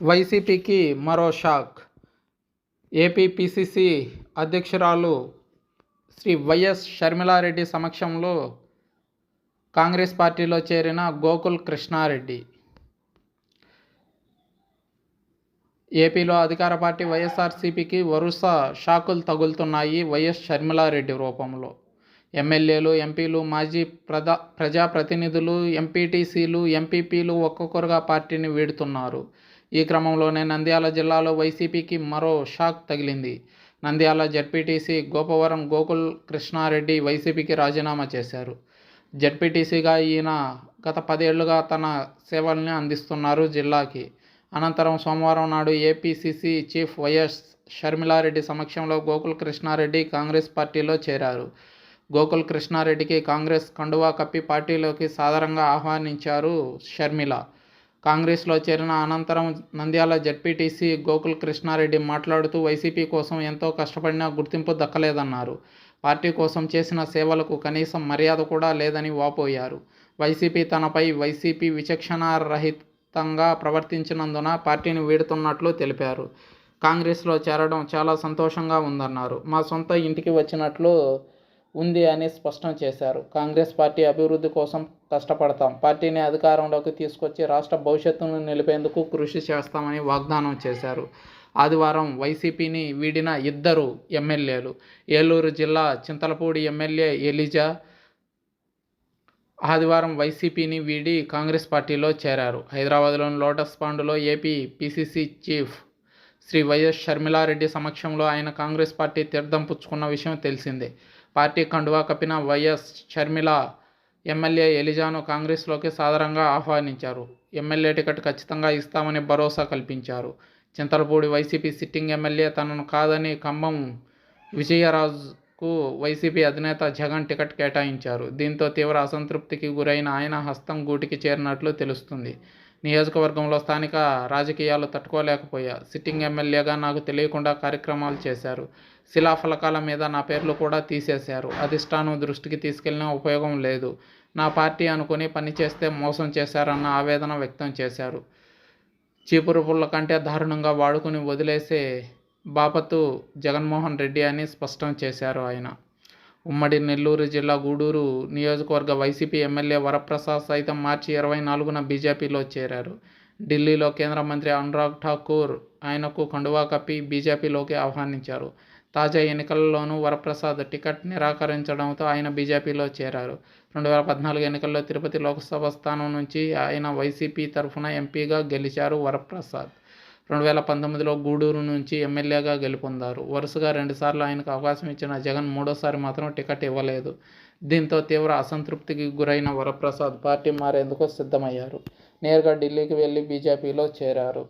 వైసీపీకి మరో shock. AP PCC అధ్యక్షురాలు శ్రీ వైఎస్ షర్మిలారెడ్డి సమక్షంలో కాంగ్రెస్ పార్టీలో చేరిన గోకుల్ కృష్ణారెడ్డి. ఏపీలో అధికార పార్టీ వైఎస్ఆర్సీపీకి వరుస షాకులు తగులుతున్నాయి వైఎస్ షర్మిలారెడ్డి రూపంలో. ఎమ్మెల్యేలు ఎంపీలు మాజీ ప్రజా ప్రజాప్రతినిధులు ఎంపీటీసీలు ఎంపీపీలు ఒక్కొక్కరుగా పార్టీని వీడుతున్నారు. ఈ క్రమంలోనే నంద్యాల జిల్లాలో వైసీపీకి మరో షాక్ తగిలింది. నంద్యాల జడ్పీటీసీ గోపవరం గోకుల్ కృష్ణారెడ్డి వైసీపీకి రాజీనామా చేశారు. జడ్పీటీసీగా ఈయన గత పదేళ్ళుగా తన సేవల్ని అందిస్తున్నారు జిల్లాకి. అనంతరం సోమవారం నాడు ఏపీసీసీ చీఫ్ వైఎస్ షర్మిలారెడ్డి సమక్షంలో గోకుల్ కృష్ణారెడ్డి కాంగ్రెస్ పార్టీలో చేరారు. గోకుల్ కృష్ణారెడ్డికి కాంగ్రెస్ కండువా కప్పి పార్టీలోకి సాధారణంగా ఆహ్వానించారు షర్మిల. కాంగ్రెస్లో చేరిన అనంతరం నంద్యాల జడ్పీటీసీ గోకుల్ కృష్ణారెడ్డి మాట్లాడుతూ వైసీపీ కోసం ఎంతో కష్టపడినా గుర్తింపు దక్కలేదన్నారు. పార్టీ కోసం చేసిన సేవలకు కనీసం మర్యాద కూడా లేదని వాపోయారు. వైసీపీ తనపై వైసీపీ విచక్షణారహితంగా ప్రవర్తించినందున పార్టీని వీడుతున్నట్లు తెలిపారు. కాంగ్రెస్లో చేరడం చాలా సంతోషంగా ఉందన్నారు. మా సొంత ఇంటికి వచ్చినట్లు ఉంది అని స్పష్టం చేశారు. కాంగ్రెస్ పార్టీ అభివృద్ధి కోసం కష్టపడతాం. పార్టీని అధికారంలోకి తీసుకొచ్చి రాష్ట్ర భవిష్యత్తును నిలిపేందుకు కృషి చేస్తామని వాగ్దానం చేశారు. ఆదివారం వైసీపీని వీడిన ఇద్దరు ఎమ్మెల్యేలు. ఏలూరు జిల్లా చింతలపూడి ఎమ్మెల్యే ఎలిజా ఆదివారం వైసీపీని వీడి కాంగ్రెస్ పార్టీలో చేరారు. హైదరాబాద్లోని lotus పాండులో AP PCC chief Shri YS Sharmila Reddy సమక్షంలో ఆయన కాంగ్రెస్ పార్టీ తీర్థం పుచ్చుకున్న విషయం తెలిసిందే. పార్టీ కండువా కప్పిన వైఎస్ షర్మిల ఎమ్మెల్యే ఎలిజాను కాంగ్రెస్లోకి సాధారణంగా ఆహ్వానించారు. ఎమ్మెల్యే టికెట్ ఖచ్చితంగా ఇస్తామని భరోసా కల్పించారు. చింతలపూడి వైసీపీ సిట్టింగ్ ఎమ్మెల్యే తనను కాదని ఖమ్మం విజయరాజుకు వైసీపీ అధినేత జగన్ టికెట్ కేటాయించారు. దీంతో తీవ్ర అసంతృప్తికి గురైన ఆయన హస్తం గూటికి చేరినట్లు తెలుస్తుంది. నియోజకవర్గంలో స్థానిక రాజకీయాలు తట్టుకోలేకపోయా. సిట్టింగ్ ఎమ్మెల్యేగా నాకు తెలియకుండా కార్యక్రమాలు చేశారు. శిలాఫలకాల మీద నా పేర్లు కూడా తీసేశారు. అధిష్టానం దృష్టికి తీసుకెళ్ళిన ఉపయోగం లేదు. నా పార్టీ అనుకుని పనిచేస్తే మోసం చేశారన్న ఆవేదన వ్యక్తం చేశారు. చీపురు పుల్ల కంటే దారుణంగా వాడుకుని వదిలేసే బాపతు జగన్మోహన్ రెడ్డి అని స్పష్టం చేశారు ఆయన. ఉమ్మడి నెల్లూరు జిల్లా గూడూరు నియోజకవర్గ వైసీపీ ఎమ్మెల్యే వరప్రసాద్ సైతం మార్చి ఇరవై నాలుగున బీజేపీలో చేరారు. ఢిల్లీలో కేంద్ర మంత్రి అనురాగ్ ఠాకూర్ ఆయనకు కండువా కప్పి బీజేపీలోకి ఆహ్వానించారు. తాజా ఎన్నికల్లోనూ వరప్రసాద్ టికెట్ నిరాకరించడంతో ఆయన బీజేపీలో చేరారు. రెండు వేల పద్నాలుగు ఎన్నికల్లో తిరుపతి లోక్సభ స్థానం నుంచి ఆయన వైసీపీ తరఫున ఎంపీగా గెలిచారు వరప్రసాద్. రెండు వేల పంతొమ్మిదిలో గూడూరు నుంచి ఎమ్మెల్యేగా గెలుపొందారు. వరుసగా రెండుసార్లు ఆయనకు అవకాశం ఇచ్చిన జగన్ మూడోసారి మాత్రం టికెట్ ఇవ్వలేదు. దీంతో తీవ్ర అసంతృప్తికి గురైన వరప్రసాద్ పార్టీ మారేందుకు సిద్ధమయ్యారు. నేరుగా ఢిల్లీకి వెళ్ళి బీజేపీలో చేరారు.